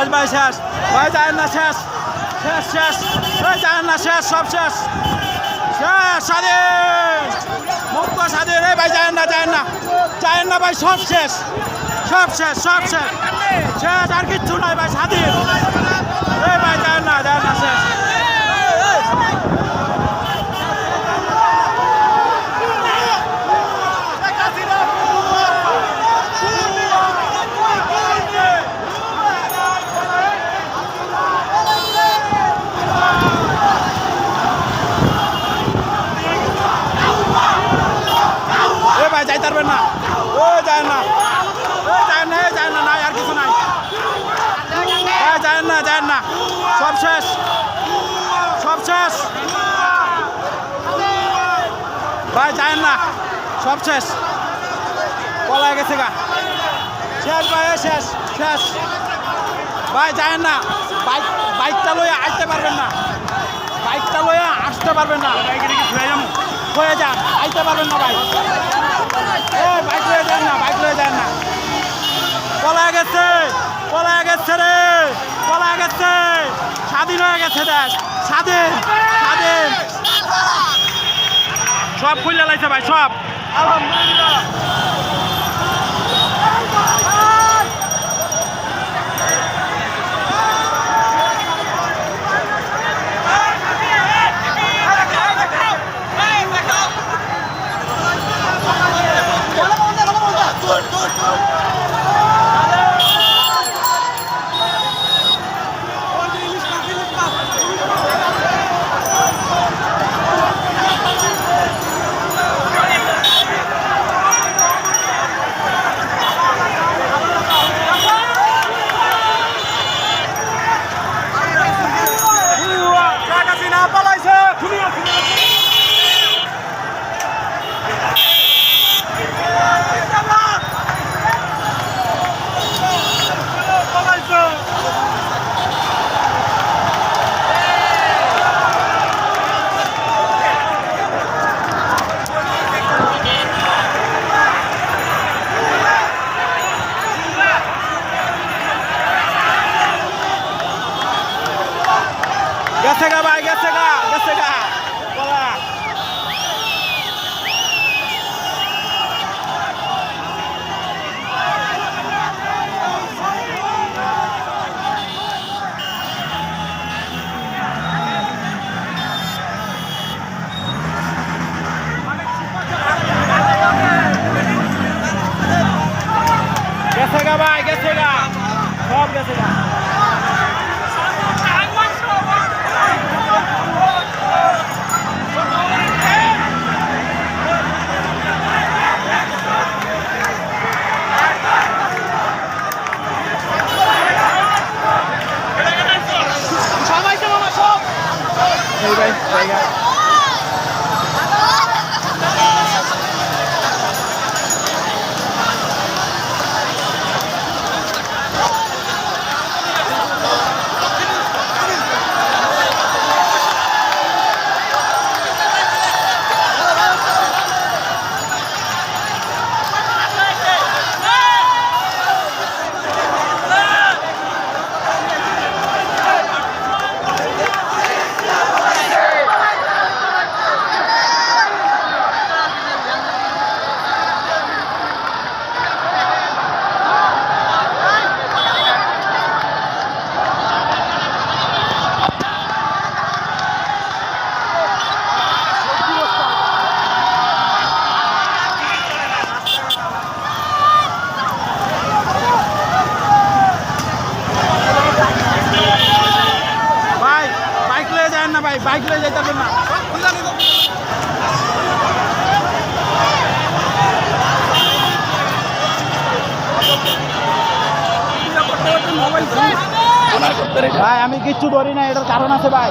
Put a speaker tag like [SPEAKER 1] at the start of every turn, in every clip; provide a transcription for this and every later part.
[SPEAKER 1] শেষ, ভাই শেষ। ভাই যায় না, শেষ। শেষ শেষ। ভাই যায় না, শেষ, সব শেষ। শেষ, স্বাধীন। মুক্ত, স্বাধীন। এই, ভাই যায় না যায় না। যায় না, ভাই, সব শেষ। সব শেষ সব শেষ। শেষ, আর কিচ্ছু নাই, ভাই, স্বাধীন। এই, ভাই যায় না যায় না শেষ এ ভাই যাইতে পারবেন না। ও যায় না। ও যায় না যায় না, নাই আর কিছু নাই। যায় না যায় না। সব শেষ। সব শেষ। ভাই, যায় না। সব শেষ। পলা গেছে গা। শেষ ভাই শেষ শেষ। ভাই, যায় না। বাইক, বাইকটা লইয়া আসতে পারবেন না। বাইকটা লইয়া আসতে পারবেন না। হয়ে যান, আইতে পারবেন না ভাই। বাইক লয়ে যান না, বাইক লয়ে যান না। পলা গেছে পলা গেছে রে পলা গেছে। স্বাধীন হয়ে গেছে দেশ স্বাধীন স্বাধীন। সব খুললে লাইছে ভাই, সব। আলহামদুলিল্লাহ। গেছে গা ভাই গেছে গা গেছে এই ভাই জায়গা ভাই বাইক লয়ে যাইতে পারবেন না। ভাই আমি কিচ্ছু ধরি না এটার কারণ আছে ভাই।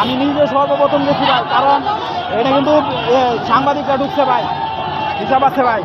[SPEAKER 1] আমি নিজে সর্বপ্রথম গেছি ভাই কারণ এটা কিন্তু সাংবাদিকরা ঢুকছে ভাই। হিসাব আছে ভাই।